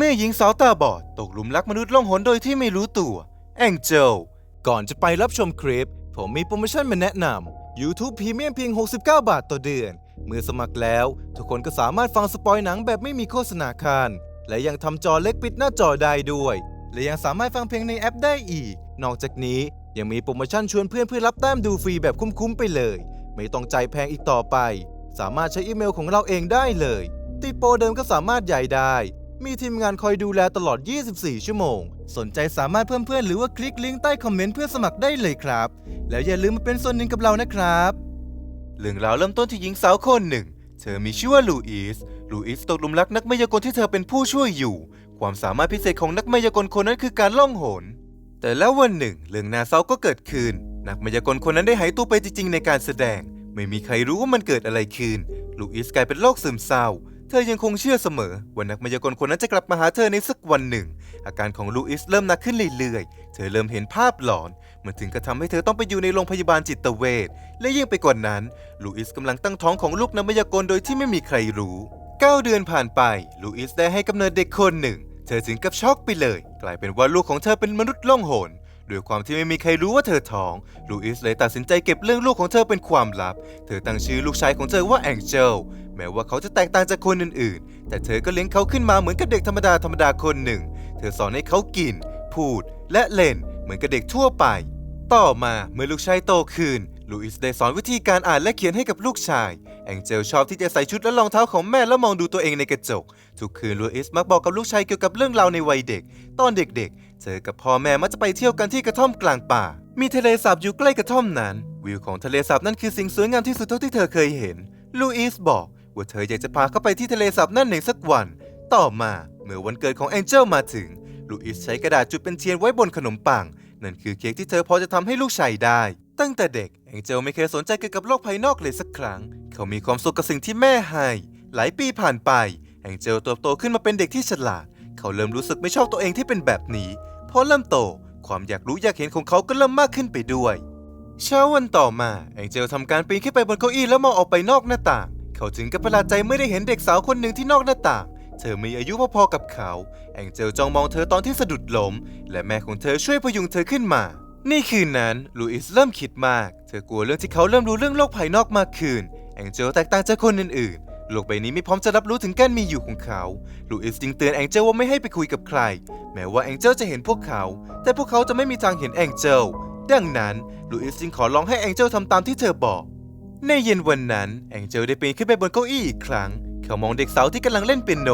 เมื่อหญิงสาวตาบอดตกหลุมรักมนุษย์ล่องหนโดยที่ไม่รู้ตัว แองเจล ก่อนจะไปรับชมคลิป ผมมีโปรโมชั่นมาแนะนำ YouTube Premium เพียง 69 บาทต่อเดือน เมื่อสมัครแล้ว ทุกคนก็สามารถฟังสปอยหนังแบบไม่มีโฆษณาคานและยังทำจอเล็กปิดหน้าจอได้ด้วย และยังสามารถฟังเพลงในแอปได้อีก นอกจากนี้ยังมีโปรโมชั่นชวนเพื่อนเพื่อรับแต้มดูฟรีแบบคุ้มๆไปเลย ไม่ต้องจ่ายแพงอีกต่อไป สามารถใช้อีเมลของเราเองได้เลย ติดโปรเดิมก็สามารถใหญ่ได้ มีทีมงานคอยดูแลตลอด 24 ชั่วโมง สนใจสามารถเพิ่มเพื่อนหรือว่าคลิกลิงก์ใต้คอมเมนต์เพื่อสมัครได้เลยครับ แล้วอย่าลืมมาเป็นส่วนหนึ่งกับเรานะครับ เรื่องราวเริ่มต้นที่หญิงสาวคนหนึ่ง เธอมีชื่อว่าลูอิส ลูอิสตกหลุมรักนักมายากลที่เธอเป็นผู้ช่วยอยู่ ความสามารถพิเศษของนักมายากลคนนั้นคือการล่องหน แต่แล้ววันหนึ่ง เรื่องน่าเศร้าก็เกิดขึ้น นักมายากลคนนั้นได้หายตัวไปจริงๆ ในการแสดง ไม่มีใครรู้ว่ามันเกิดอะไรขึ้น ลูอิสกลายเป็นโรคซึมเศร้า เธอยังคงเชื่อเสมอว่านักมายากลคนนั้นจะกลับมาหาเธอในสักวันหนึ่ง อาการของลูอิสเริ่มหนักขึ้นเรื่อยๆ เธอเริ่มเห็นภาพหลอน มันถึงกระทำให้เธอต้องไปอยู่ในโรงพยาบาลจิตเวช และยิ่งไปกว่านั้น ลูอิสกำลังตั้งท้องของลูกนักมายากลโดยที่ไม่มีใครรู้ 9 เดือนผ่านไป ลูอิสได้ให้กำเนิดเด็กคนหนึ่ง เธอถึงกับช็อกไปเลย กลายเป็นว่าลูกของเธอเป็นมนุษย์ล่องหน ด้วยความที่ไม่มีใครรู้ว่าเธอท้อง ลูอิสเลยตัดสินใจเก็บเรื่องลูกของเธอเป็นความลับ เธอตั้งชื่อลูกชายของเธอว่าแองเจล แม้ว่าเขาจะแตกต่างจากคนอื่นๆ แต่เธอก็เลี้ยงเขาขึ้นมาเหมือนกับเด็กธรรมดาธรรมดาคนหนึ่ง เธอสอนให้เขากิน พูด และเล่น เหมือนกับเด็กทั่วไป ต่อมาเมื่อลูกชายโตขึ้นลูอิสได้สอนวิธีการอ่านและเขียนให้กับลูกชาย แองเจลชอบที่จะใส่ชุดและรองเท้าของแม่แล้วมองดูตัวเองในกระจก ทุกคืนลูอิสมักบอกกับลูกชายเกี่ยวกับเรื่องราวในวัยเด็ก ตอนเด็กๆ เธอกับพ่อแม่มักจะไปเที่ยวกันที่กระท่อมกลางป่า มีทะเลสาบอยู่ใกล้กระท่อมนั้น วิวของทะเลสาบนั่นคือสิ่งสวยงามที่สุดเท่าที่เธอเคยเห็น ลูอิสบอกว่าเธออยากจะพาเขาไปที่ทะเลสาบนั่นในสักวัน ต่อมาเมื่อวันเกิดของแองเจลมาถึง ลูอิสใช้กระดาษจุดเป็นเทียนไว้บนขนมปัง นั่นคือเค้กที่เธอพอจะทำให้ลูกชายได้ ตั้งแต่เด็กแองเจลไม่เคยสนใจเกี่ยวกับโลกภายนอกเลยสักครั้ง เขามีความสุขกับสิ่งที่แม่ให้ หลายปีผ่านไปแองเจลเติบโตขึ้นมาเป็นเด็กที่ฉลาด เขาเริ่มรู้สึกไม่ชอบตัวเองที่เป็นแบบนี้ พอเริ่มโต ความอยากรู้อยากเห็นของเขาก็เริ่มมากขึ้นไปด้วย เช้าวันต่อมาแองเจลทำการปีนขึ้นไปบนเก้าอี้แล้วมองออกไปนอกหน้าต่าง เขาถึงกับประหลาดใจเมื่อได้เห็นเด็กสาวคนหนึ่งที่นอกหน้าต่าง เธอมีอายุพอๆกับเขา แองเจลจ้องมองเธอตอนที่สะดุดล้ม และแม่ของเธอช่วยพยุงเธอขึ้นมา นี่คืนนั้นลูอิสเริ่มคิดมาก เธอกลัวเรื่องที่เขาเริ่มรู้เรื่องโลกภายนอกมากขึ้น แองเจลแตกต่างจากคนอื่น โลกใบนี้ไม่พร้อมจะรับรู้ถึงการมีอยู่ของเขาลูอิสจึงเตือนแองเจลว่าไม่ให้ไปคุยกับใคร แม้ว่าแองเจลจะเห็นพวกเขา แต่พวกเขาจะไม่มีทางเห็นแองเจลดังนั้นลูอิสจึงขอร้องให้แองเจลทำตามที่เธอบอก ในเย็นวันนั้นแองเจลได้ปีนขึ้นไปบนเก้าอี้อีกครั้ง เขามองเด็กสาวที่กำลังเล่นเปียโน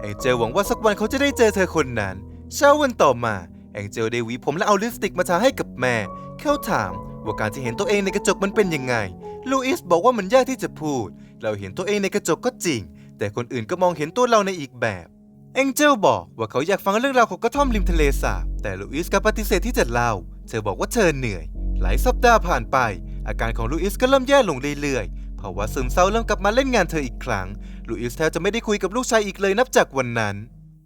แองเจลหวังว่าสักวันเขาจะได้เจอเธอคนนั้น เช้าวันต่อมาแองเจลได้หวีผมและเอาลิปสติกมาทาให้กับแม่ เขาถามว่าการที่เห็นตัวเองในกระจกมันเป็นยังไง ลูอิสบอกว่ามันยากที่จะพูด เราเห็นตัวเองในกระจกก็จริง แต่คนอื่นก็มองเห็นตัวเราในอีกแบบแองเจลบอกว่าเขาอยากฟังเรื่องราวของกระท่อมริมทะเลสาบ แต่ลูอิสก็ปฏิเสธที่จะเล่า เธอบอกว่าเธอเหนื่อย หลายสัปดาห์ผ่านไป อาการของลูอิสก็เริ่มแย่ลงเรื่อยๆภาวะซึมเศร้าเริ่มกลับมาเล่นงานเธออีกครั้ง ลูอิสแทบจะไม่ได้คุยกับลูกชายอีกเลยนับจากวันนั้น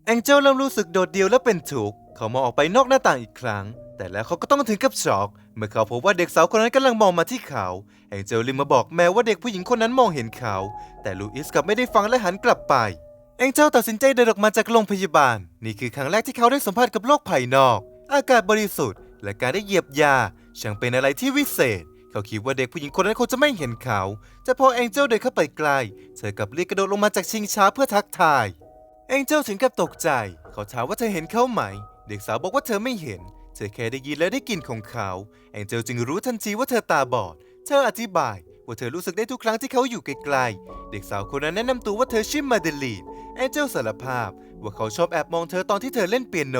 แองเจลเริ่มรู้สึกโดดเดี่ยวและเป็นทุกข์ เขามองออกไปนอกหน้าต่างอีกครั้ง แต่แล้วเขาก็ต้องถึงกับช็อก เมื่อเขาพบว่าเด็กสาวคนนั้นกำลังมองมาที่เขาแองเจลรีบมาบอกแม่ว่าเด็กผู้หญิงคนนั้นมองเห็นเขา แต่ลูอิสกลับไม่ได้ฟังและหันกลับไปแองเจลตัดสินใจเดินออกมาจากโรงพยาบาล นี่คือครั้งแรกที่เขาได้สัมผัสกับโลกภายนอก อากาศบริสุทธิ์ และการได้เหยียบยาช่างเป็นอะไรที่วิเศษ เขาคิดว่าเด็กผู้หญิงคนนั้นคงจะไม่เห็นเขาแต่พอแองเจลเดินเข้าไปใกล้เธอกลับรีบกระโดดลงมาจากชิงช้าเพื่อทักทายแองเจลถึงกับตกใจ เขาถามว่าเธอเห็นเขาไหม เด็กสาวบอกว่าเธอไม่เห็น เธอแค่ได้ยินและได้กลิ่นของเขาแองเจลจึงรู้ทันทีว่าเธอตาบอด เธออธิบายว่าเธอรู้สึกได้ทุกครั้งที่เขาอยู่ไกลๆ เด็กสาวคนนั้นแนะนำตัวว่าเธอชื่อมาเดลีนแองเจลสารภาพ ว่าเขาชอบแอบมองเธอตอนที่เธอเล่นเปียโน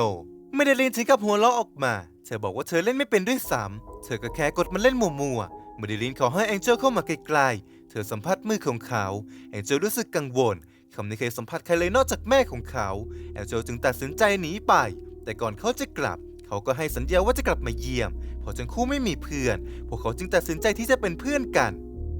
มาเดลีนถึงกับหัวเราะออกมา เธอบอกว่าเธอเล่นไม่เป็นด้วยซ้ำเธอก็แค่กดมันเล่นมัวๆมาเดลีนขอให้แองเจลเข้ามาไกลๆ เธอสัมผัสมือของเขา แองเจลรู้สึกกังวลเขาไม่เคยสัมผัสใครเลยนอกจากแม่ของเขา แองเจลจึงตัดสินใจหนีไป แต่ก่อนเขาจะกลับ เขาก็ให้สัญญาว่าจะกลับมาเยี่ยมเพราะทั้งคู่ไม่มีเพื่อน พวกเขาจึงตัดสินใจที่จะเป็นเพื่อนกัน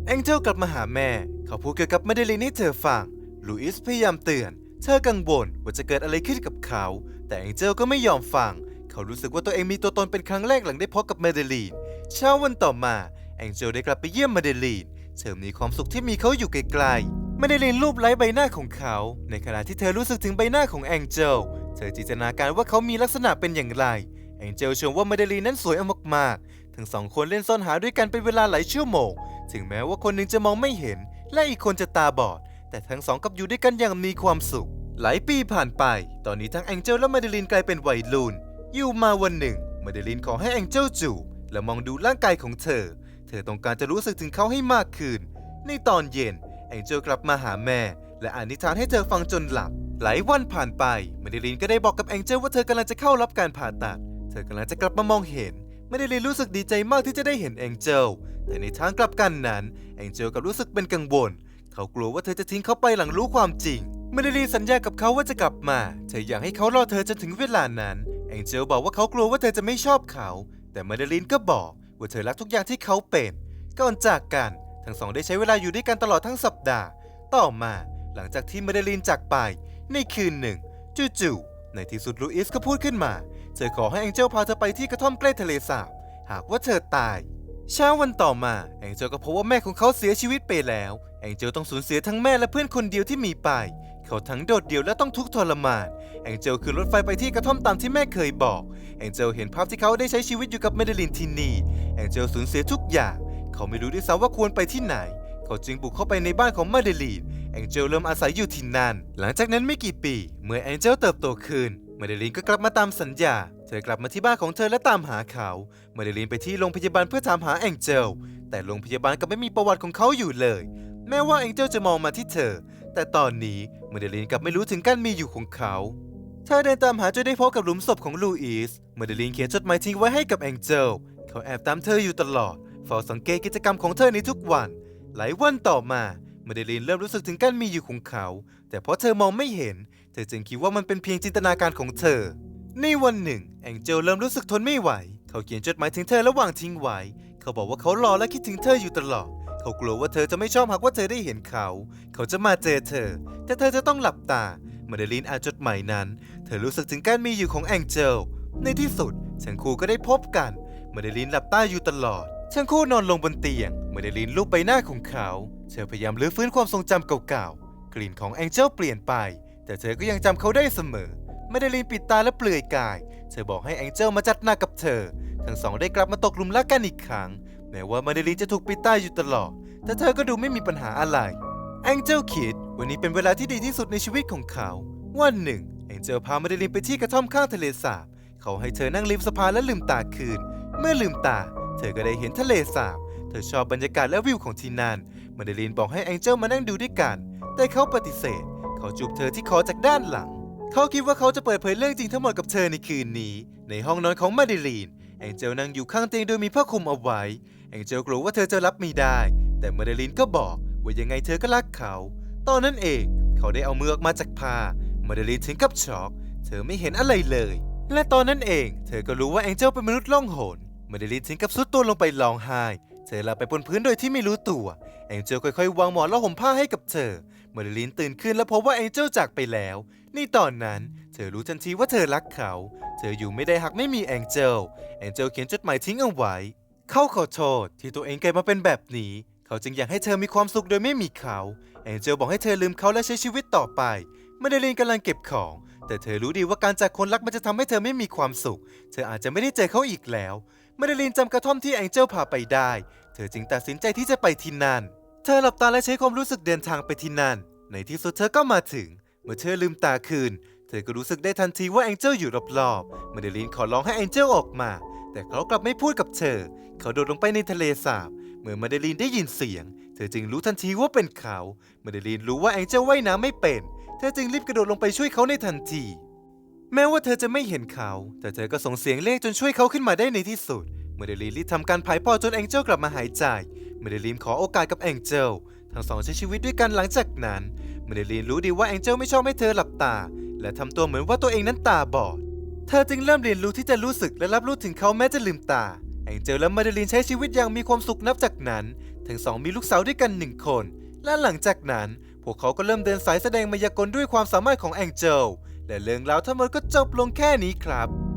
แองเจลกลับมาหาแม่ เขาพูดเกี่ยวกับมาเดลีนให้เธอฟังลูอิสพยายามเตือน เธอกังวลว่าจะเกิดอะไรขึ้นกับเขา แต่แองเจลก็ไม่ยอมฟัง เขารู้สึกว่าตัวเองมีตัวตนเป็นครั้งแรกหลังได้พบกับมาเดลีนเช้าวันต่อมาแองเจลได้กลับไปเยี่ยมมาเดลีนเธอมีความสุขที่มีเขาอยู่ไกลๆมาเดลีนรูปไล้ใบหน้าของเขา ในขณะที่เธอรู้สึกถึงใบหน้าของแองเจลเธอจินตนาการว่าเขามีลักษณะเป็นอย่างไร แองเจลชมว่ามาเดลีนนั้นสวยเอามากๆ ทั้งสองคนเล่นซ่อนหาด้วยกันเป็นเวลาหลายชั่วโมง ถึงแม้ว่าคนหนึ่งจะมองไม่เห็น และอีกคนจะตาบอด แต่ทั้งสองกลับอยู่ด้วยกันอย่างมีความสุข หลายปีผ่านไป ตอนนี้ทั้งแองเจลและมาเดลีนกลายเป็นวัยรุ่น อยู่มาวันหนึ่ง มาเดลีนขอให้แองเจลจูบและมองดูร่างกายของเธอ เธอต้องการจะรู้สึกถึงเขาให้มากขึ้น ในตอนเย็น แองเจลกลับมาหาแม่ และอ่านนิทานให้เธอฟังจนหลับ หลายวันผ่านไป มาเดลีนก็ได้บอกกับแองเจลว่าเธอกำลังจะเข้ารับการผ่าตัด เธอกำลังจะกลับมามองเห็น ไมาเดลีรู้สึกดีใจมากที่จะได้เห็นแองเจล แต่ในทางกลับกันนั้นแองเจลกลับรู้สึกเป็นกังวล เขากลัวว่าเธอจะทิ้งเขาไปหลังรู้ความจริงมาเดลีนสัญญากับเขาว่าจะกลับมา เธออยากให้เขารอเธอจนถึงเวลานั้น แองเจลบอกว่าเขากลัวว่าเธอจะไม่ชอบเขา แต่มาเดลีนก็บอกว่าเธอรักทุกอย่างที่เขาเป็น ก่อนจากกัน ทั้งสองได้ใช้เวลาอยู่ด้วยกันตลอดทั้งสัปดาห์ ต่อมา หลังจากที่มาเดลีนจากไป ในคืนหนึ่ง จู่ๆ ในที่สุดลูอิสก็พูดขึ้นมา เธอขอให้แองเจลพาเธอไปที่กระท่อมใกล้ทะเลสาบ หากว่าเธอตาย เช้าวันต่อมา แองเจลก็พบว่าแม่ของเขาเสียชีวิตไปแล้ว แองเจลต้องสูญเสียทั้งแม่และเพื่อนคนเดียวที่มีไป เขาทั้งโดดเดี่ยวและต้องทุกข์ทรมาน แองเจลขึ้นรถไฟไปที่กระท่อมตามที่แม่เคยบอก แองเจลเห็นภาพที่เขาได้ใช้ชีวิตอยู่กับเมเดลินที่นี่ แองเจลสูญเสียทุกอย่าง เขาไม่รู้ด้วยซ้ำว่าควรไปที่ไหน เขาจึงบุกเข้าไปในบ้านของมเดลีน แองเจลเริ่มอาศัยอยู่ที่นั่น หลังจากนั้นไม่กี่ปี เมื่อแองเจลเติบโตขึ้นมาเดลีนก็กลับมาตามสัญญา เธอกลับมาที่บ้านของเธอและตามหาเขามาเดลีนไปที่โรงพยาบาลเพื่อถามหาแองเจล แต่โรงพยาบาลก็ไม่มีประวัติของเขาอยู่เลย แม้ว่าแองเจลจะมองมาที่เธอ แต่ตอนนี้มาเดลีนกลับไม่รู้ถึงการมีอยู่ของเขาเธอเดินตามหาจนได้พบกับหลุมศพของลูอิสมาเดลีนเขียนจดหมายทิ้งไว้ให้กับแองเจล เขาแอบตามเธออยู่ตลอดเฝ้าสังเกตกิจกรรมของเธอในทุกวัน หลายวันต่อมา มาเดลีนเริ่มรู้สึกถึงการมีอยู่ของเขา แต่เพราะเธอมองไม่เห็น เธอจึงคิดว่ามันเป็นเพียงจินตนาการของเธอ ในวันหนึ่ง แองเจลเริ่มรู้สึกทนไม่ไหว เขาเขียนจดหมายถึงเธอและวางทิ้งไว้ เขาบอกว่าเขารอและคิดถึงเธออยู่ตลอด เขากลัวว่าเธอจะไม่ชอบหากว่าเธอได้เห็นเขา เขาจะมาเจอเธอ แต่เธอจะต้องหลับตา มาเดลีนอ่านจดหมายนั้น เธอรู้สึกถึงการมีอยู่ของแองเจล ในที่สุดทั้งคู่ก็ได้พบกัน มาเดลีนหลับตาอยู่ตลอด ทั้งคู่นอนลงบนเตียงเมาเดลีนลูบใบหน้าของเขา เธอพยายามรื้อฟื้นความทรงจำเก่าๆ กลิ่นของแองเจลเปลี่ยนไป แต่เธอก็ยังจำเขาได้เสมอมาเดลีนปิดตาและเปลือยกาย เธอบอกให้แองเจลมาจัดหน้ากับเธอ ทั้งสองได้กลับมาตกหลุมรักกันอีกครั้ง แม้ว่ามาเดลีนจะถูกปิดตาอยู่ตลอด แต่เธอก็ดูไม่มีปัญหาอะไร แองเจลคิดวันนี้เป็นเวลาที่ดีที่สุดในชีวิตของเขา วันหนึ่ง แองเจลพามาเดลินไปที่กระท่อมข้างทะเลสาบ เขาให้เธอนั่งริมสะพานและลืมตาคืน เมื่อลืมตา เธอก็ได้เห็นทะเลสาบ เธอชอบบรรยากาศและวิวของที่นั่นมาเดลินบอกให้แองเจลมานั่งดูด้วยกัน แต่เขาปฏิเสธ เขาจูบเธอที่คอจากด้านหลัง เขาคิดว่าเขาจะเปิดเผยเรื่องจริงทั้งหมดกับเธอในคืนนี้ ในห้องนอนของมาเดลีนแองเจลนั่งอยู่ข้างเตียงโดยมีผ้าคลุมเอาไว้ แองเจลกลัวว่าเธอจะรับไม่ได้ แต่มาเดลีนก็บอกว่ายังไงเธอก็รักเขา ตอนนั้นเองเขาได้เอามือออกมาจากผ้ามาเดลีนถึงกับช็อก เธอไม่เห็นอะไรเลย และตอนนั้นเอง เธอก็รู้ว่าแองเจลเป็นมนุษย์ล่องหน มาเดลีนถึงกับซุดตัวลงไปร้องไห้เธอลับไปบนพื้นโดยที่ไม่รู้ตัว แองเจลค่อยๆ วางหมอนแล้วห่มผ้าให้กับเธอ เมาเดลีนตื่นขึ้นแล้วพบว่าแองเจลจากไปแล้วในตอนนั้น เธอรู้ทันทีว่าเธอรักเขา เธออยู่ไม่ได้หากไม่มีแองเจล แองเจลเขียนจดหมายทิ้งเอาไว้ เขาขอโทษที่ตัวเองเกิดมาเป็นแบบนี้ เขาจึงอยากให้เธอมีความสุขโดยไม่มีเขา แองเจลบอกให้เธอลืมเขาและใช้ชีวิตต่อไปเมาเดลีนกำลังเก็บของ แต่เธอรู้ดีว่าการจากคนรักมันจะทำให้เธอไม่มีความสุข เธออาจจะไม่ได้เจอเขาอีกแล้ว มาเดลีนจำกระท่อมที่แองเจลพาไปได้ เธอจึงตัดสินใจที่จะไปที่นั่น เธอหลับตาและใช้ความรู้สึกเดินทางไปที่นั่น ในที่สุดเธอก็มาถึง เมื่อเธอลืมตาคืน เธอก็รู้สึกได้ทันทีว่าแองเจลอยู่รอบๆ มาเดลีนขอร้องให้แองเจลออกมา แต่เขากลับไม่พูดกับเธอ เขาโดดลงไปในทะเลสาบ เมื่อมาเดลีนได้ยินเสียง เธอจึงรู้ทันทีว่าเป็นเขา มาเดลีนรู้ว่าแองเจลว่ายน้ำไม่เป็น เธอจึงรีบกระโดดลงไปช่วยเขาในทันที แม้ว่าเธอจะไม่เห็นเขาแต่เธอก็ส่งเสียงเรียกจนช่วยเขาขึ้นมาได้ในที่สุด เมื่อเดลีนรีบทำการผายปอดจนแองเจลกลับมาหายใจ เมื่อเดลีนขอโอกาสกับแองเจลทั้งสองใช้ชีวิตด้วยกันหลังจากนั้น เมื่อเดลีนรู้ดีว่าแองเจลไม่ชอบให้เธอหลับตา และทำตัวเหมือนว่าตัวเองนั้นตาบอด เธอจึงเริ่มเรียนรู้ที่จะรู้สึกและรับรู้ถึงเขาแม้จะลืมตา แองเจลและมาเดลีนใช้ชีวิตอย่างมีความสุขนับจากนั้น ทั้งสองมีลูกสาวด้วยกันหนึ่งคน และหลังจากนั้น พวกเขาก็เริ่มเดินสายแสดงมายากลด้วยความสามารถของแองเจล และเรื่องราวทั้งหมดก็จบลงแค่นี้ครับ